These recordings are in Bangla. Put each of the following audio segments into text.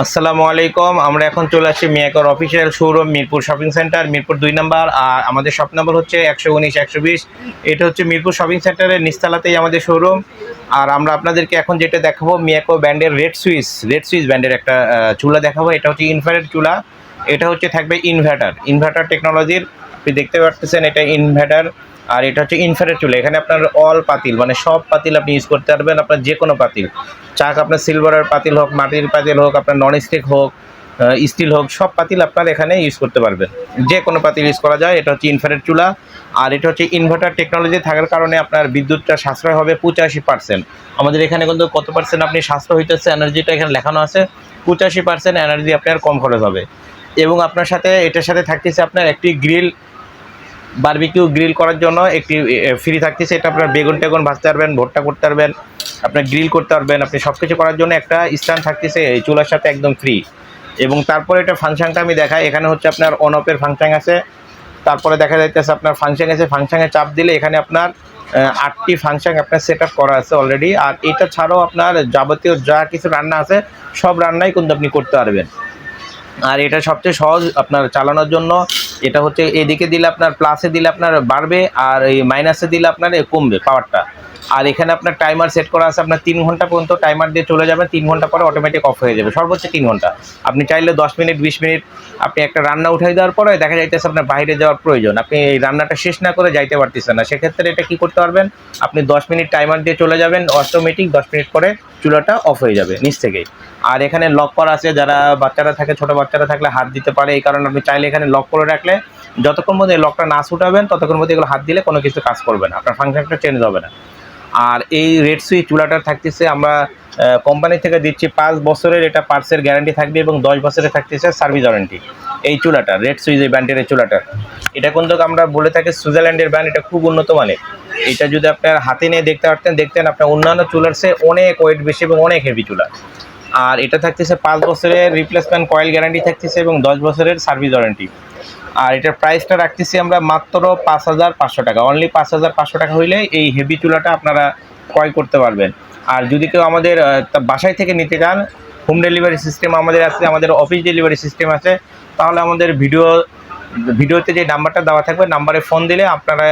আসসালামু আলাইকুম। আমরা এখন চলে আসছি মিয়াকর official showroom, Mirpur shopping centre, Mirpur দুই নাম্বার। আর আমাদের শপ নাম্বার হচ্ছে একশো উনিশ, একশো বিশ। এটা হচ্ছে মিরপুর শপিং সেন্টারের নিস্তালাতেই আমাদের শোরুম। আর আমরা আপনাদেরকে এখন যেটা দেখাবো, মিয়াকো ব্র্যান্ডের রেড সুইচ রেড সুইচ ব্র্যান্ডের একটা চুলা দেখাবো। এটা হচ্ছে ইনভার্টার চুলা। এটা হচ্ছে থাকবে ইনভার্টার। ইনভার্টার টেকনোলজির, আপনি দেখতে পাচ্ছেন এটা ইনভার্টার। আর এটা হচ্ছে ইনফ্রারেড চুলা। এখানে আপনার অল পাতিল মানে সব পাতিল আপনি ইউজ করতে পারবেন আপনার যে কোনো পাতিল। চাক আপনার সিলভারের পাতিল হোক, মাটির পাতিল হোক, আপনার নন স্টিক হোক স্টিল হোক, সব পাতিল আপনার এখানে ইউজ করতে পারবেন। যে কোনো পাতিল ইউজ করা যায়, এটা হচ্ছে ইনফ্রারেড চুলা। আর এটা হচ্ছে ইনভার্টার টেকনোলজি থাকার কারণে আপনার বিদ্যুৎটা সাশ্রয় হবে পঁচাশি পার্সেন্ট আমাদের এখানে কিন্তু কত পার্সেন্ট আপনি সাশ্রয় হইতেছে? এনার্জিটা এখানে লেখানো আছে। পঁচাশি পার্সেন্ট এনার্জি আপনার কম খরচ হবে। এবং আপনার সাথে, এটার সাথে থাকতেছে আপনার একটি গ্রিল বারবিকিউ গ্রিল করার জন্য একটি ফ্রি থাকতেছে এটা আপনার বেগুন টেগুন ভাজতে পারবেন ভুট্টা করতে পারবেন, আপনার গ্রিল করতে পারবেন, আপনি সব কিছু করার জন্য একটা স্ট্যান্ড থাকতেছে এই চুলার সাথে একদম ফ্রি এবং তারপরে এটা ফাংশনটা আমি দেখাই, এখানে হচ্ছে আপনার অন অফের ফাংশন আছে। তারপরে দেখা যাইতেছে আপনার ফাংশন আছে ফাংশনে চাপ দিলে এখানে আপনার আটটি ফাংশন আপনার সেট করা আছে অলরেডি আর এটা ছাড়াও আপনার যাবতীয় যা কিছু রান্না আছে, সব রান্নাই কিন্তু আপনি করতে পারবেন। আর এটা সবচেয়ে সহজ আপনার চালানোর জন্য। এটা হচ্ছে এদিকে দিলে আপনার প্লাসে দিলে আপনার বাড়বে আর এই মাইনাসে দিলে আপনার কমবে পাওয়ারটা আর এখানে আপনার টাইমার সেট করা আছে, আপনার তিন ঘণ্টা পর্যন্ত টাইমার দিয়ে চলে যাবে তিন ঘণ্টা পরে অটোমেটিক অফ হয়ে যাবে, সর্বোচ্চ তিন ঘণ্টা। আপনি চাইলে দশ মিনিট, বিশ মিনিট আপনি একটা রান্না উঠাই দেওয়ার পরে দেখা যাইতেছে আপনার বাইরে যাওয়ার প্রয়োজন। আপনি এই রান্নাটা শেষ না করে যাইতে পারতেছেন না। সেক্ষেত্রে এটা কি করতে পারবেন? আপনি দশ মিনিট টাইমার দিয়ে চলে যাবেন অটোমেটিক দশ মিনিট পরে চুলাটা অফ হয়ে যাবে, নিচ থেকেই। আর এখানে লক করা আছে, যারা বাচ্চারা থাকে, ছোট বাচ্চারা থাকলে হাত দিতে পারে, এই কারণে আপনি চাইলে এখানে লক করে রাখলে যতক্ষণ মধ্যে লকটা না ছুটাবেন ততক্ষণ মধ্যে এগুলো হাত দিলে কোনো কিছু কাজ করবে না, আপনার ফাংশনটা চেঞ্জ হবে না। আর এই রেড সুইচ চুলাটা থাকতেছে আমরা কোম্পানি থেকে দিচ্ছি পাঁচ বছরের এটা পার্সের গ্যারান্টি থাকবে এবং দশ বছরের থাকতেছে সার্ভিস ওয়ারেন্টি এই চুলাটা রেড সুইচ এই ব্র্যান্ডের এই চুলাটা, এটা কিন্তু আমরা বলে থাকি সুইজারল্যান্ডের ব্র্যান্ড এটা খুব উন্নত মানের। এটা যদি আপনার হাতে নিয়ে দেখতে পারতেন, দেখতেন আপনার অন্যান্য চুলার চেয়ে অনেক ওয়েট বেশি এবং অনেক হেভি চুলা। আর এটা থাকতেছে পাঁচ বছরের রিপ্লেসমেন্ট কয়েল গ্যারান্টি থাকতেছে এবং দশ বছরের সার্ভিস ওয়ারেন্টি আর এটার প্রাইসটা রাখতেছি আমরা মাত্র পাঁচ হাজার পাঁচশো টাকা। অনলি পাঁচ হাজার পাঁচশো টাকা হইলে এই হেভি চুলাটা আপনারা ক্রয় করতে পারবেন। আর যদি কেউ আমাদের বাসায় থেকে নিতে চান হোম ডেলিভারি সিস্টেম আমাদের আছে, আমাদের অফিস ডেলিভারি সিস্টেম আছে, তাহলে আমাদের ভিডিও ভিডিওতে যে নাম্বারটা দেওয়া থাকবে নাম্বারে ফোন দিলে আপনারা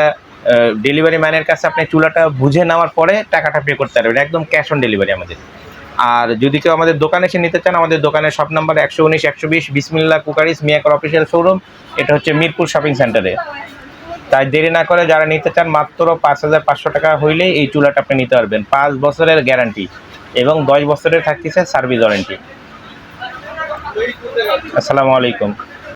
ডেলিভারি ম্যানের কাছে আপনি চুলাটা বুঝে নেওয়ার পরে টাকাটা পে করতে পারবেন। একদম ক্যাশ অন ডেলিভারি আমাদের। আর যদি কেউ আমাদের দোকানে এসে নিতে চান, আমাদের দোকানের সব নাম্বার একশো উনিশ, একশো বিশ, বিসমিল্লা কুকারিস, মিয়াকর অফিসিয়াল শোরুম এটা হচ্ছে মিরপুর শপিং সেন্টারে তাই দেরি না করে যারা নিতে চান, মাত্র পাঁচ হাজার পাঁচশো টাকা হইলেই এই চুলাটা আপনি নিতে পারবেন। পাঁচ বছরের গ্যারান্টি এবং দশ বছরের থাকতেছে সার্ভিস ওয়ারেন্টি আসসালামু আলাইকুম।